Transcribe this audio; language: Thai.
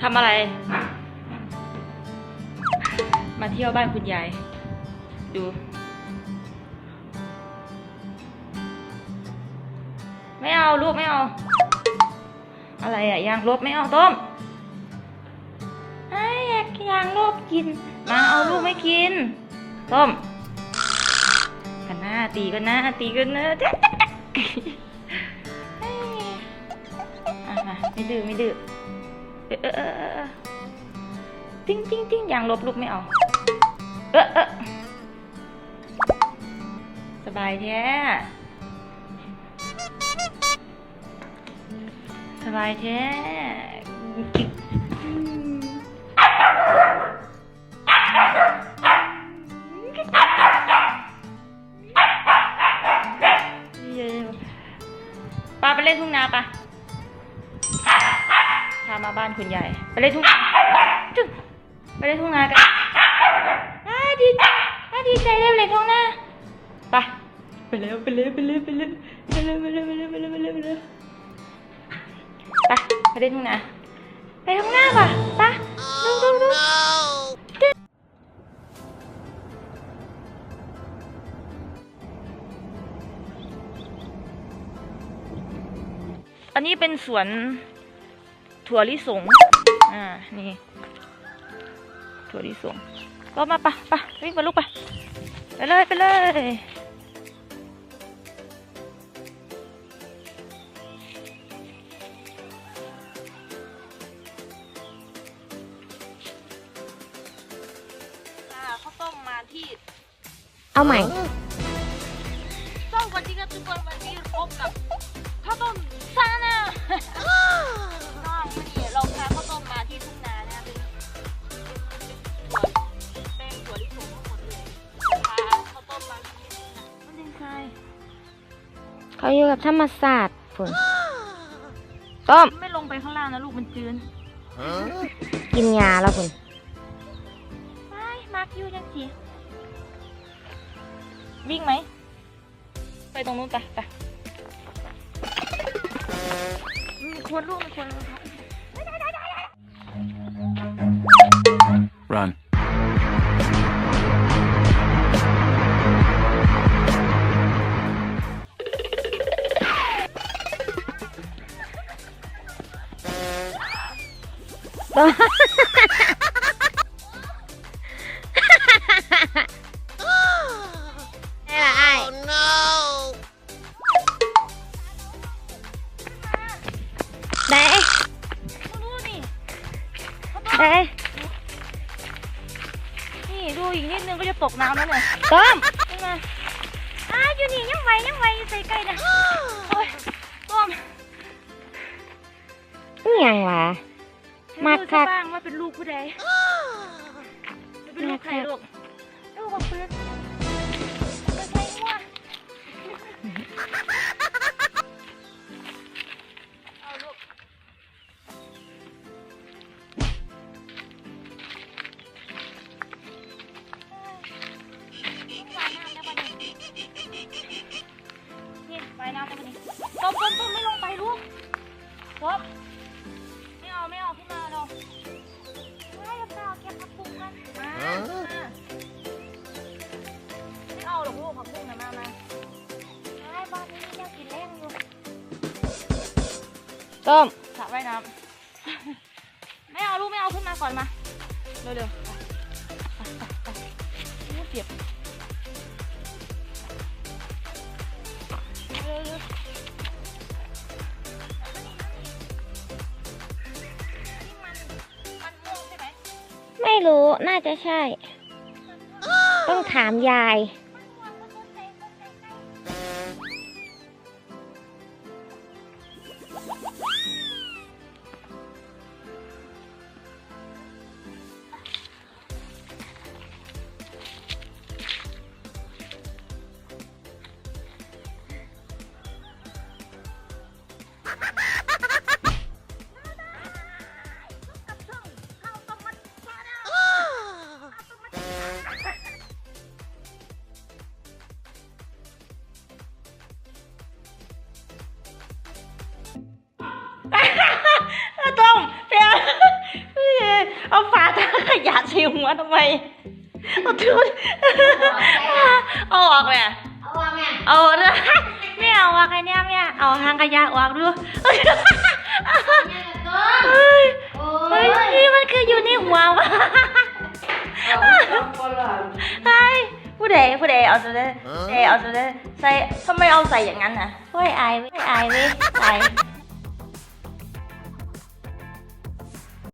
ทำอะไร มาเที่ยวบ้านคุณยาย ดู ไม่เอาลูกไม่เอา อะไรอะยางลบไม่เอาต้มไอ้ยยางลบกิน มาเอาลูกไม่กิน ต้มกันหน้าตีกันหน้าตีกันหน้าเอ้ยอะมาไม่ดื้อไม่ดื้อ เออเออเออเออเออติ้งติ้งติ้งยางลบลูกไม่เอา เออเออสบายแท้สบายแท้อืมปาไปเล่นทุ่งนาปะามาบ้านคุณยายไปเล่นทุ่งจุ๊ไปเล่นทุ่งนากันอ้าดีใจอ้าดีใจได้ไปเล่นทุ่งนาไปไปเร็วไปเร็วไปเร็วไปเร็วไปเร็วไปเร็วไปเร็วไปเร็วไปเร็วไปเร็วไปไปเล่นทุ่งนาไปทุ่งนาป่ะไปดูดูดูอันนี้เป็นสวน ถั่วลิสง อ่า นี่ ถั่วลิสง ก็มาปะปะวิ่งไปลูกไปไปเลยไปเลยค่ะข้าวต้มมาที่ เอาใหม่ เขาอยู่กับธรรมศาสตร์ฝนต้มไม่ลงไปข้างล่างนะลูกมันจืนกินยาแล้วฝนไม่มาร์กยูจังสิวิ่งไหม ไปตรงนู้นไปไปมีควรลูกมีควรลูก Run. ต้มได้ละไอ้ได้ดูนี่ได้นี่ดูอีกนิดนึงก็จะตกน้ำแล้วเนี่ย ต้มนี่ไงอ้าอยู่นี่ยังไหวยังไหวอยู่ใส่ใกล้นะโอ้ยต้มนี่ยังวะ มาดูคัซะกบ้างว่าเป็นลูกผู้ใดเป็นลูกใครลูกลูกของเพื่อนเป็นใครวะเอาลูกนี่ไปน้ำไปดิ ต้มสระว่ายน้ำ ไม่เอาลูกไม่เอาขึ้นมาก่อนมา เร็วๆไปไปไปไปลูกเร็วๆมันม่วงใช่ไหมไม่รู้ น่าจะใช่ ต้องถามยาย เอาฝาถังขยะใส่หัวทำไมเอาทุนเอาออกเลยเอาว่าแม่เอาเลยไม่เอาอะใครเนี่ยเนี่ยเอาทางขยะออกดูเฮ้ยโอ้เฮ้ยยนี่มันคืออยู่ในหัววะใช่ผู้ใดผู้ใดเอาตัวเด้ผู้ใดเอาตัวเด้ใส่ทำไมเอาใส่อย่างนั้นน่ะเฮ้ยอายเว้ยอายเว้ยอาย